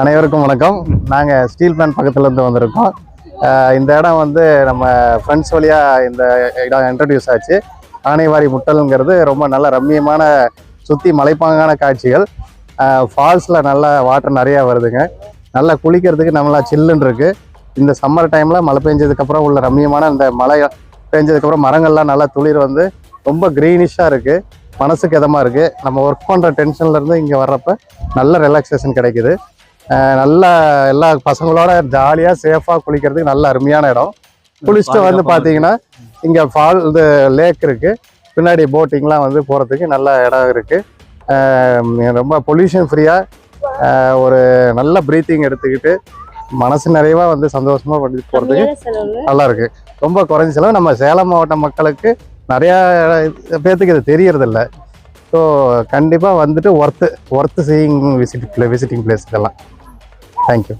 அனைவருக்கும் வணக்கம். நாங்கள் ஸ்டீல் பிளான் பக்கத்துலேருந்து வந்திருக்கோம். இந்த இடம் வந்து நம்ம ஃப்ரெண்ட்ஸ் வழியாக இந்த இடம் இன்ட்ரடியூஸ் ஆச்சு. ஆனைவாரி முட்டல்ங்கிறது ரொம்ப நல்ல ரம்மியமான சுற்றி மலைப்பாங்கான காட்சிகள். ஃபால்ஸில் நல்ல வாட்டர் நிறையா வருதுங்க. நல்லா குளிக்கிறதுக்கு நம்மளா சில்லுன்னு இருக்குது இந்த சம்மர் டைமில் மழை பெஞ்சதுக்கப்புறம் உள்ள ரம்மியமான இந்த மழை பெஞ்சதுக்கப்புறம் மரங்கள்லாம் நல்லா துளிர் வந்து ரொம்ப க்ரீனிஷாக இருக்குது மனசுக்கு இதமாக இருக்குது நம்ம ஒர்க் பண்ணுற டென்ஷன்லேருந்து இங்கே வர்றப்ப நல்ல ரிலாக்ஸேஷன் கிடைக்குது. நல்ல எல்லா பசங்களோட ஜாலியாக சேஃபாக குளிக்கிறதுக்கு நல்ல அருமையான இடம். குளிச்சுட்டு வந்து பார்த்தீங்கன்னா இங்கே ஃபால் இது லேக் இருக்குது பின்னாடி போட்டிங்லாம் வந்து போகிறதுக்கு நல்ல இடம் இருக்குது ரொம்ப பொல்யூஷன் ஃப்ரீயாக ஒரு நல்ல ப்ரீத்திங் எடுத்துக்கிட்டு மனசு நிறைவா வந்து சந்தோஷமா பண்ணி போகிறதுக்கு கம்மியான செலவுல நல்லா இருக்கு. ரொம்ப குறைஞ்ச செலவு. நம்ம சேலம் மாவட்ட மக்களுக்கு நிறையா பேர்த்துக்கு இது தெரியறதில்ல. ஸோ கண்டிப்பாக வந்துட்டு worth worth seeing visit visiting place இதெல்லாம். தேங்க்யூ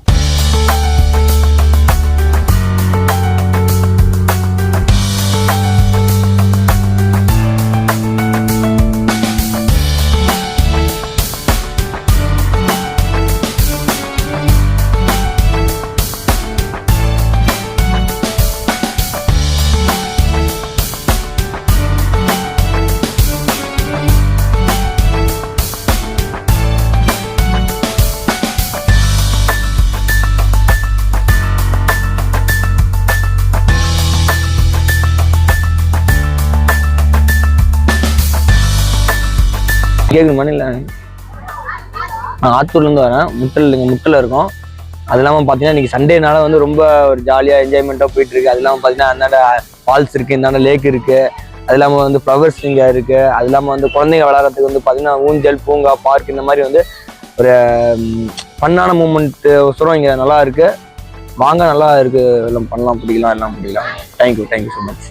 கேட்குது நான் ஆத்தூர்லேருந்து வரேன். முட்டல் இங்கே முட்டில் இருக்கும். அது இல்லாமல் பார்த்தீங்கன்னா இன்றைக்கி சண்டேனால வந்து ரொம்ப ஒரு ஜாலியாக என்ஜாய்மெண்ட்டாக போயிட்டுருக்கு அது இல்லாமல் பார்த்தீங்கன்னா அந்தாண்ட ஃபால்ஸ் இருக்குது இந்தாண்ட லேக் இருக்குது அது இல்லாமல் வந்து ஃப்ளவர்ஸ் இங்கே இருக்குது அது இல்லாமல் வந்து குழந்தைங்க விளாட்றதுக்கு வந்து பார்த்தீங்கன்னா ஊஞ்சல் பூங்கா பார்க் இந்த மாதிரி வந்து ஒரு ஃபன்னான மூமெண்ட்டு சொல்கிறோம் இங்கே நல்லா இருக்குது வாங்க நல்லா இருக்குது எல்லாம் பண்ணலாம் பிடிக்கலாம் எல்லாம் பிடிக்கலாம். Thank you thank you so much